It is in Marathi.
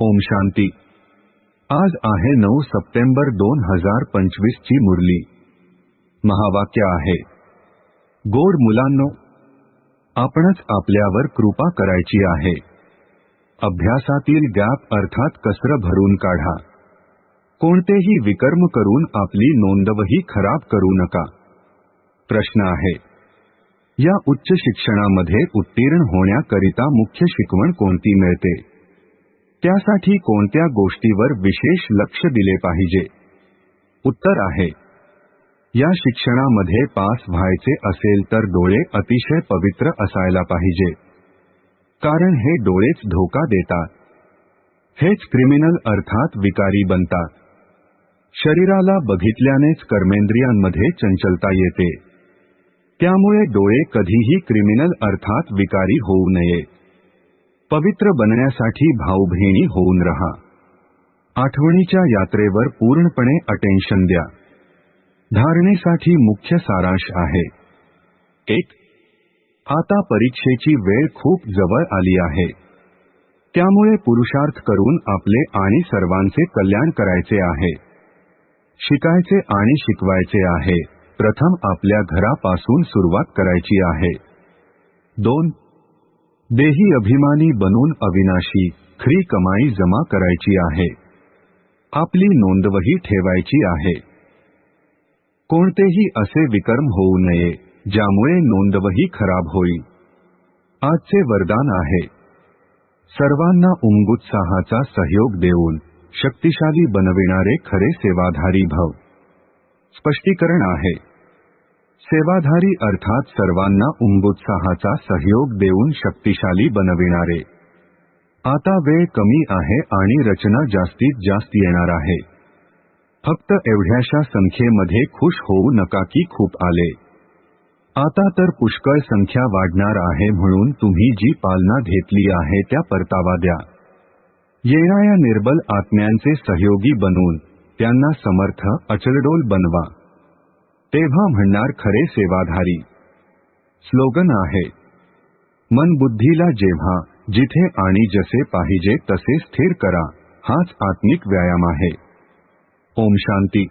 ओम शांती. आज आहे नऊ सप्टेंबर दोन हजार पंचवीस ची मुरली. महावाक्य आहे. गोड मुलांनो आपणच आपल्यावर कृपा करायची आहे. अभ्यासातील गॅप अर्थात कसर भरून काढा. कोणतेही विकर्म करून आपली नोंदवही खराब करू नका. प्रश्न आहे. या उच्च शिक्षणामध्ये उत्तीर्ण होण्याकरिता मुख्य शिकवण कोणती मिळते? त्यासाठी कोणत्या गोष्टीवर विशेष लक्ष दिले पाहिजे? उत्तर आहे. या शिक्षणामध्ये पास व्हायचे असेल तर डोळे अतिशय पवित्र असायला पाहिजे. कारण हे डोळेच धोका देतात. हेच क्रिमिनल अर्थात विकारी बनतात. शरीराला बघितल्यानेच कर्मेंद्रियांमध्ये चंचलता येते. त्यामुळे डोळे कधीही क्रिमिनल अर्थात विकारी होऊ नये. पवित्र बनण्यासाठी भाऊबहिणी होऊन रहा. आठवणीच्या यात्रेवर पूर्णपणे अटेन्शन द्या. धारणेसाठी मुख्य सारांश आहे. एक आता परीक्षेची वेळ खूप जवळ आली आहे. त्यामुळे पुरुषार्थ करून आपले आणि सर्वांचे कल्याण करायचे आहे. शिकायचे आणि शिकवायचे आहे. प्रथम आपल्या घरापासून सुरुवात करायची आहे. दोन देही अभिमानी बनून अविनाशी खरी कमाई जमा करायची आहे. आपली नोंदवही ठेवायची आहे. कोणतेही असे विकर्म होऊ नये ज्यामुळे नोंदवही खराब होईल. आजचे वरदान आहे. सर्वांना उंगुत्साहाचा सहयोग देऊन शक्तिशाली बनविणारे खरे सेवाधारी भव. स्पष्टीकरण आहे. सेवाधारी अर्थात सर्वांना उंगुत्साहाचा सहयोग देऊन शक्तिशाली बनविणारे. आता वेळ कमी आहे आणि रचना जास्तीत जास्त येणार आहे. फक्त एवढ्याशा संख्येमध्ये खुश होऊ नका की खूप आले. आता तर पुष्कळ संख्या वाढणार आहे म्हणून तुम्ही जी पालना घेतली आहे त्या परतावा द्या. येणाऱ्या निर्बल आत्म्यांचे सहयोगी बनून त्यांना समर्थ अचलडोल बनवा. तेव्हा म्हणणार खरे सेवाधारी. स्लोगन आहे. मन बुद्धीला जेव्हा, जिथे आणि जसे पाहिजे तसे स्थिर करा. हाच आत्मिक व्यायाम आहे. ओम शांती.